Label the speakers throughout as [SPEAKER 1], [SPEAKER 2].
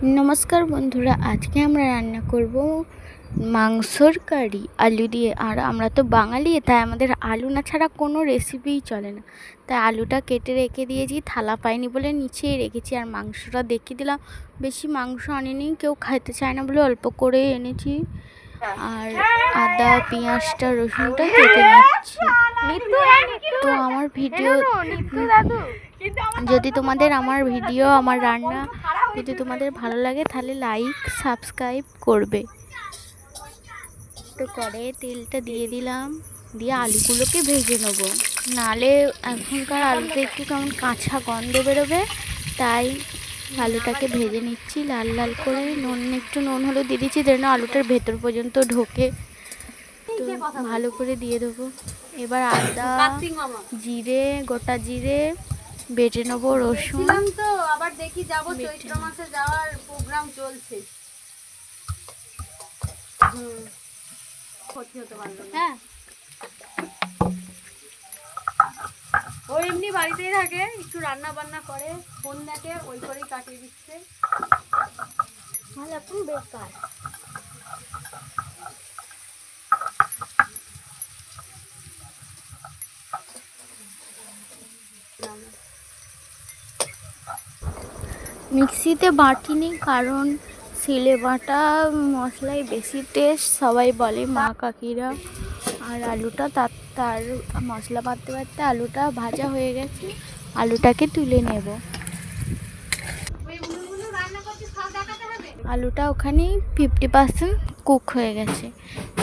[SPEAKER 1] নমস্কার বন্ধুরা আজকে আমরা রান্না করব মাংসর কারি আলু দিয়ে। আর আমরা তো বাঙালি তাই আমাদের আলু না ছাড়া কোনো রেসিপিই চলে না। তাই আলুটা কেটে রেখে দিয়েছি থালা পাইনি বলে নিচেই রেখেছি। আর মাংসটা দেখিয়ে দিলাম বেশি মাংস আনিনি কেউ খাইতে চায় না বলে অল্প করে এনেছি। আর আদা পেঁয়াজটা রসুনটা কেটে নিচ্ছি। তো আমার ভিডিও যদি তোমাদের আমার ভিডিও আমার রান্না যদি তোমাদের ভালো লাগে তাহলে লাইক সাবস্ক্রাইব করবে। তো করে তেলটা দিয়ে দিলাম দিয়ে আলুগুলোকে ভেজে নেব। নালে এখনকার আলুতে একটু কেমন কাঁচা গন্ধ বেরোবে তাই আলুটাকে ভেজে নিচ্ছি লাল লাল করে নুন একটু নুন হলেও দিয়ে দিচ্ছি যেন আলুটার ভেতর পর্যন্ত ঢোকে। তো ভালো করে দিয়ে দেবো। এবার আদা জিরে গোটা জিরে বেটে নেব রসুন।
[SPEAKER 2] তো আবার দেখি যাব চৈত্র মাসে যাওয়ার প্রোগ্রাম চলছে। হুম ক্ষতি হতে পারল
[SPEAKER 1] হ্যাঁ।
[SPEAKER 2] ও এমনি বাড়িতেই থাকে একটু রান্না বান্না করে ফোন দেখে ওই করেই কাটিয়ে দিচ্ছে।
[SPEAKER 1] তাহলে এখন বেকার। মিক্সিতে বাটিনি কারণ শিলে বাটা মশলায় বেশি টেস্ট সবাই বলে মা কাকিরা। আর আলুটা তার তার মশলা বাটতে বাটতে আলুটা ভাজা হয়ে গেছে। আলুটাকে তুলে নেব। আলুটা ওখানে ফিফটি পার্সেন্ট কুক হয়ে গেছে।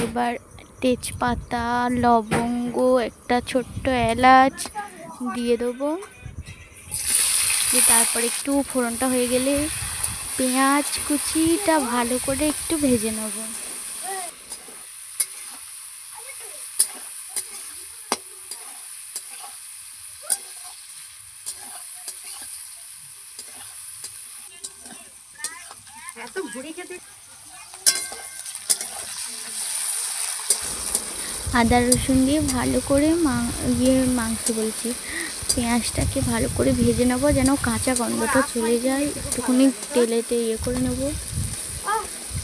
[SPEAKER 1] এবার তেজপাতা, লবঙ্গ, একটা ছোট্ট এলাচ দিয়ে দেবো। দিয়ে তারপর একটু ফোড়নটা হয়ে গেলে পেঁয়াজ কুচিটা ভালো করে একটু ভেজে নেব। আদা রসুন দিয়ে ভালো করে মা ইয়ে মাংস বলছি। পেঁয়াজটাকে ভালো করে ভেজে নেব, যেন কাঁচা গন্ধটা চলে যায়। একটুখানি তেলেতে ইয়ে করে নেব।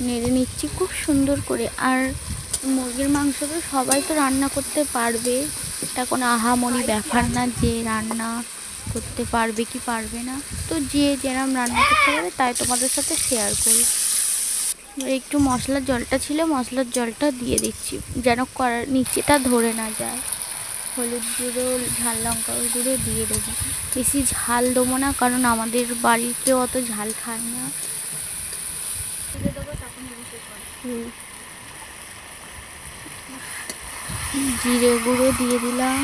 [SPEAKER 1] নেড়ে নিচ্ছি খুব সুন্দর করে। আর মুরগির মাংস তো সবাই তো রান্না করতে পারবে। এটা কোনো আহামরি ব্যাপার না যে রান্না করতে পারবে কি পারবে না। তো যে যেরম রান্না করতে পারে তাই তোমাদের সাথে শেয়ার করি। একটু মশলার জলটা ছিল, মশলার জলটা দিয়ে দিচ্ছি, যেন করার নিচেটা ধরে না যায়। হলুদ গুঁড়ো ঝাল লঙ্কা গুঁড়ো দিয়ে দেবো। বেশি ঝাল দেবো না কারণ আমাদের বাড়িতে অত ঝাল খায় না। জিরে গুঁড়ো দিয়ে দিলাম।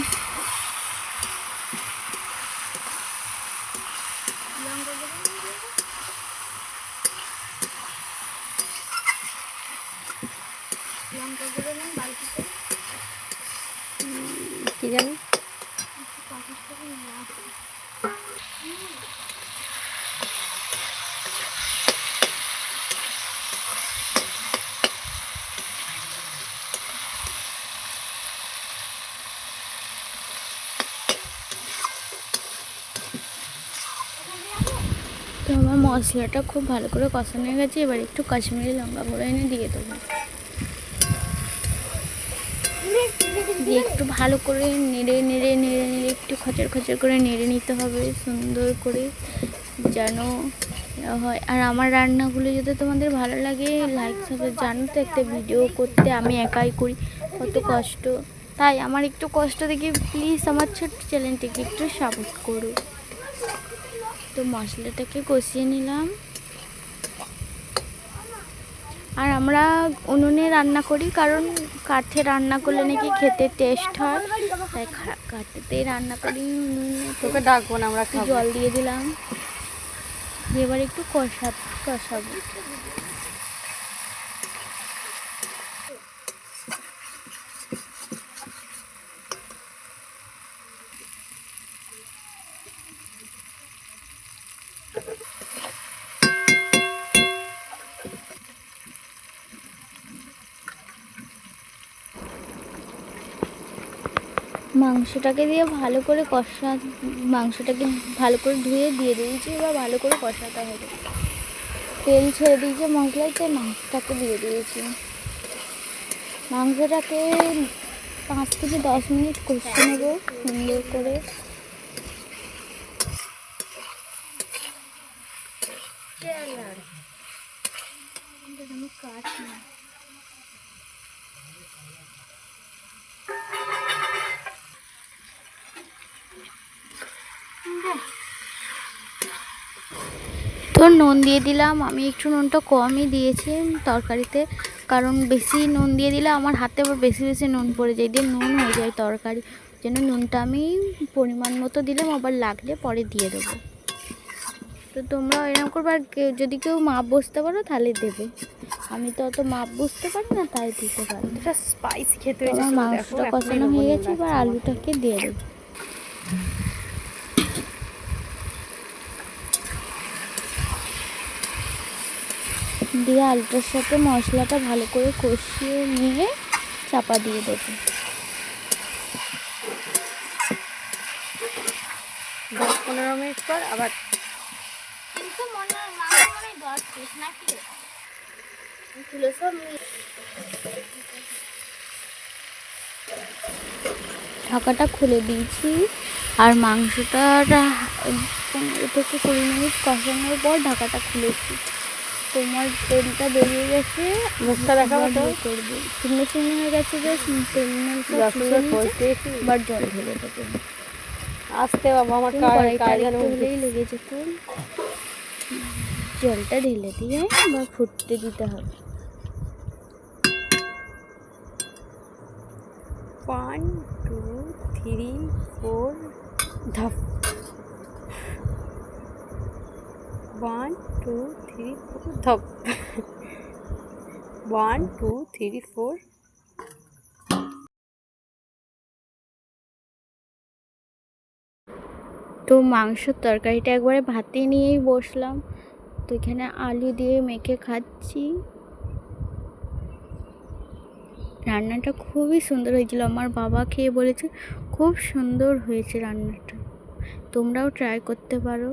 [SPEAKER 2] কি জানি।
[SPEAKER 1] আমার মশলাটা খুব ভালো করে কষানো হয়ে গেছে, এবার একটু কাশ্মীরি লঙ্কা গুঁড়ো এনে দিয়ে দেবো। দিয়ে একটু ভালো করে নেড়ে নেড়ে নেড়ে নেড়ে একটু খচর খচর করে নেড়ে নিতে হবে, সুন্দর করে যেন হয়। আর আমার রান্নাগুলো যদি তোমাদের ভালো লাগে লাইক সাবস্ক্রাইব জানো তো একটা ভিডিও করতে আমি একাই করি, কত কষ্ট। তাই আমার একটু কষ্ট দেখে প্লিজ আমার ছোট্ট চ্যানেলটিকে একটু সাপোর্ট করো। তো মশলাটাকে কষিয়ে নিলাম। আর আমরা উনুনে রান্না করি কারণ কাঠে রান্না করলে নাকি খেতে টেস্ট হয়। তাই কাঠেতে কাঠেতেই রান্না করি উনুনে
[SPEAKER 2] তোকে ডাকবো না আমরা
[SPEAKER 1] জল দিয়ে দিলাম। এবার একটু কষা কষাবো। মাংসটাকে দিয়ে ভালো করে কষা, মাংসটাকে ভালো করে ধুয়ে দিয়ে দিয়েছি বা ভালো করে কষাতে হবে। তেল ছেড়ে দিয়েছে মশলাতে মাংসটাকে দিয়ে দিয়েছি। মাংসটাকে পাঁচ থেকে দশ মিনিট কষে নেব, সুন্দর করে তো নুন দিয়ে দিলাম। আমি একটু নুনটা কমই দিয়েছি তরকারিতে কারণ বেশি নুন দিয়ে দিলে আমার হাতে আবার বেশি বেশি নুন পড়ে যায় দিয়ে নুন হয়ে যায় তরকারি। যেন নুনটা আমি পরিমাণ মতো দিলাম আবার লাগলে পরে দিয়ে দেবো। তো তোমরা এরকম করবে আর যদি কেউ মাপ বসতে পারো তাহলে দেবে। আমি তো অত মাপ বুঝতে পারি না তাই দিতে পারি।
[SPEAKER 2] এটা স্পাইসি খেতে হয়েছে
[SPEAKER 1] মাংসটা কষানো হয়ে গেছে এবার আলুটাকে দিয়ে দেবো। দিয়ে আলুটার সাথে মশলাটা ভালো করে কষিয়ে নিয়ে চাপা দিয়ে দেবো।
[SPEAKER 2] দশ পনেরো মিনিট পর আবার
[SPEAKER 1] ঢাকাটা খুলে দিয়েছি। আর মাংসটা থেকে কুড়ি মিনিট কষানোর পর ঢাকাটা খুলেছি। তোমার তেলটা বেরিয়ে গেছে।
[SPEAKER 2] মুখটা দেখাবো তো?
[SPEAKER 1] করব শুকনো শুকনো হয়ে গেছে যে তেল
[SPEAKER 2] ফলতেছি
[SPEAKER 1] জল ঢেলে দেবো।
[SPEAKER 2] আসতে বাবা আমার
[SPEAKER 1] হলেই লেগে যেত। জলটা ঢেলে দিয়ে এবার ফুটতে দিতে হবে।
[SPEAKER 2] ওয়ান টু থ্রি ফোর ধাপ। ওয়ান টু থ্রি ধাপ ওয়ান টু থ্রি ফোর
[SPEAKER 1] তো মাংসর তরকারিটা একবারে ভাতে নিয়েই বসলাম। তো এখানে আলু দিয়ে মেখে খাচ্ছি। রান্নাটা খুবই সুন্দর হয়েছিল। আমার বাবা খেয়ে বলেছে, খুব সুন্দর হয়েছে রান্নাটা। তোমরাও ট্রাই করতে পারো।